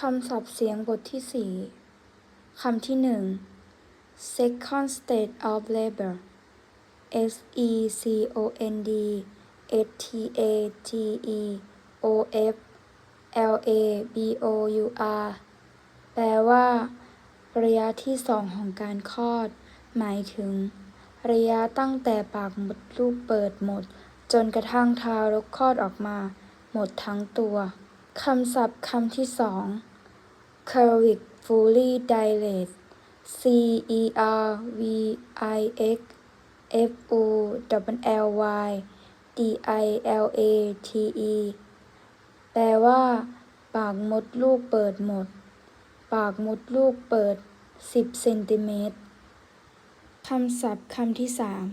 คำศัพท์เสียงบทที่สี่คำที่หนึ่ง second state of labor S E C O N D S T A T E O F L A B O U R แปลว่า ระยะที่สองของการคลอด หมายถึง ระยะตั้งแต่ปากมดลูกเปิดหมด จนกระทั่งทารกคลอดออกมา หมดทั้งตัว คำศัพท์คำที่สอง cervix fully dilate C E R V I X F U L L Y D I L A T E แปลว่า ปากมดลูกเปิดหมด ปากมดลูกเปิด 10เซนติเมตรคำศัพท์คำที่สาม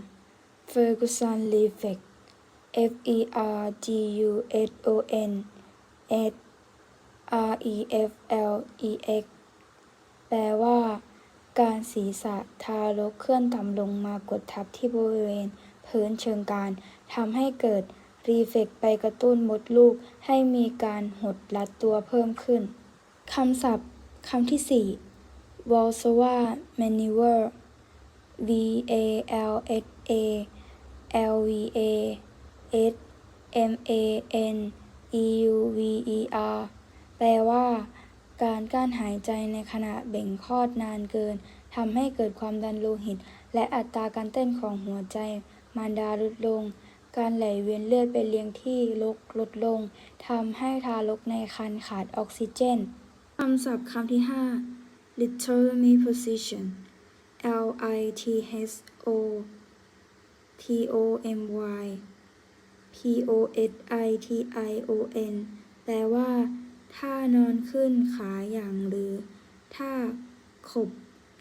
Ferguson Reflex F E R G U S O N S R E F L E X แปลว่า การศีรษะทารกเคลื่อนต่ำลงมากดทับที่บริเวณพื้นเชิงกานทำให้เกิดรีเฟกไปกระตุ้นมดลูกให้มีการหดรัดตัวเพิ่มขึ้น คำศัพท์คำที่สี่ Valsalva maneuver V A L S A L V A S M A N E U V E R แปลว่า การกั้นหายใจในขณะเบ่งคลอดนานเกินทำให้เกิดความดันโลหิต และอัตราการเต้นของหัวใจ มารดาลดลง การไหลเวียนเลือดไปเลี้ยงที่ลกลดลงทำให้ทารกในครรภ์ขาดออกซิเจนคำศัพท์คำที่ห้า littotomy position L I T H O T O M Y P O S I T I O N แปลว่า ท่านอนขึ้นขาอย่างหรือ ท่าขบ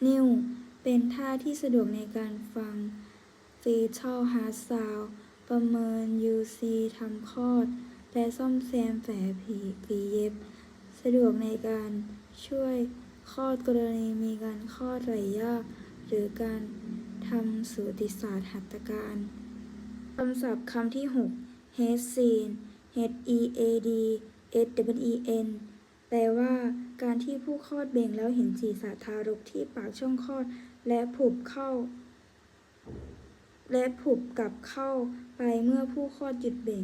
นิ้ว เป็นท่าที่สะดวกในการฟัง fetal heart sound ประเมิน UC ทำคลอด และซ่อมแซมแผลผีฝีเย็บ สะดวกในการช่วยคลอดกรณีมีการคลอดไหลยาก หรือการทำสูติศาสตร์หัตถการ คำศัพท์คำที่ 6 head scene H E A D S W E N แปลว่า การที่ผู้คลอดเบ่งแล้วเห็นศีรษะทารกที่ปากช่องคลอด และผุบเข้า และผุบกลับเข้าไปเมื่อผู้คลอดหยุดเบ่ง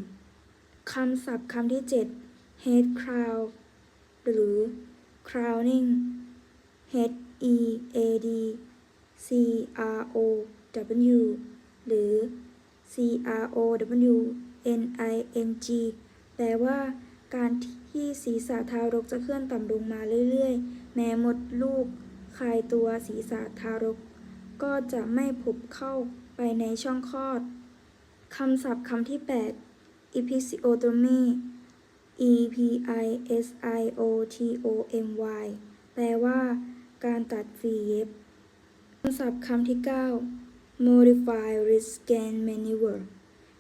คำศัพท์คำที่ 7 head crown หรือ crowning H E A D C R O W หรือ C R O W N I N G แปลว่า การที่ศีรษะทารกจะเคลื่อนต่ำลงมาเรื่อยๆ แม้มดลูกคลายตัวศีรษะทารก ก็จะไม่ผุบเข้าไปในช่องคลอด คำศัพท์คำที่ 8 episiotomy E P I S I O T O M Y แปลว่า การตัดฝีเย็บคำศัพท์คำที่ 9 modify risk scan maneuver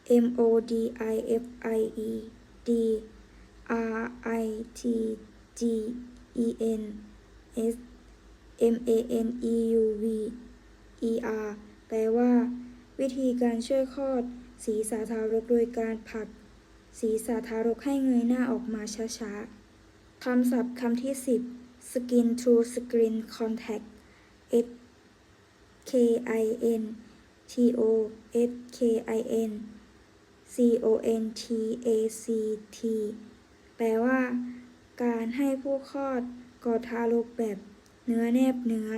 M O D I F I E D R I T G E N S M A N E U V E R แปลว่า วิธีการช่วยคลอด ศีรษะทารกโดยการผลัก ศีรษะทารกให้เงยหน้าออกมาช้าๆ คำศัพท์คำที่ 10 skin to skin contact S K I N T O S K I N C O N T A C T แปลว่า การให้ผู้คลอดกอดทารกแบบเนื้อแนบเนื้อ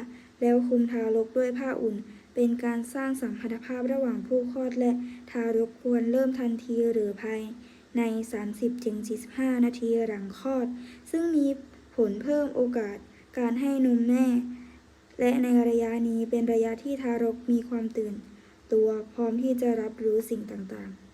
แล้วคลุมทารกด้วยผ้าอุ่น เป็นการสร้างสัมพันธภาพระหว่างผู้คลอดและทารกควรเริ่มทันทีหรือภายใน 30-45 นาทีหลังคลอด ซึ่งมีผลเพิ่มโอกาสการให้นมแม่ และในระยะนี้เป็นระยะที่ทารกมีความตื่น ตัวพร้อมที่จะรับรู้สิ่งต่างๆ